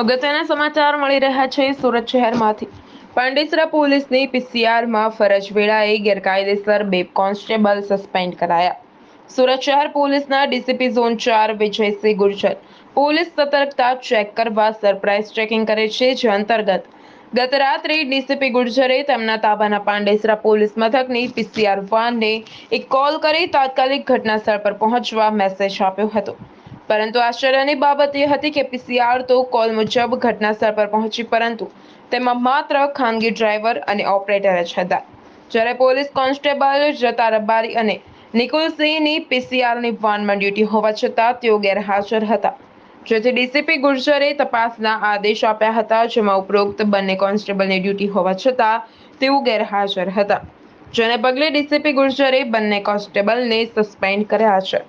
અગત્યના સમાચાર મળી રહ્યા છે સુરત શહેરમાંથી. પાંડેસરા પોલીસની પીસીઆરમાં ફરજ વેળાએ ગેરકાયદેસર બે કોન્સ્ટેબલ સસ્પેન્ડ કરાયા. સુરત શહેર પોલીસના ડીસીપી ઝોન ચાર વિજયસિંહ ગુર્જર. પોલીસ સતર્કતા ચેક કરવા સરપ્રાઇઝ ચેકિંગ કરે છે, જે અંતર્ગત ગત રાત્રે ડીસીપી ગુર્જરે તેમના તાબાના પાંડેસરા પોલીસ મથકની પીસીઆર વાનને એક કોલ કરી તાત્કાલિક ઘટના સ્થળ પર પહોંચવા મેસેજ આપ્યો હતો. પરંતુ આશ્ચર્યની બાબત એ હતી કે પીસીઆર તો કોલ મુજબ ઘટના સ્થળ પર પહોંચી, પરંતુ તેમાં માત્ર ખાનગી ડ્રાઈવર અને ઓપરેટર જ હતા. જ્યારે પોલીસ કોન્સ્ટેબલ જતા રબારી અને નિકુલસિંહની પીસીઆરની વાનમાં ડ્યુટી હોવા છતાં તેઓ ગેરહાજર હતા. જેથી ડીસીપી ગુર્જરે તપાસના આદેશ આપ્યા હતા, જેમાં ઉપરોક્ત બંને કોન્સ્ટેબલની ડ્યુટી હોવા છતાં તેઓ ગેરહાજર હતા. જેને પગલે ડીસીપી ગુર્જરે બંને કોન્સ્ટેબલને સસ્પેન્ડ કર્યા છે.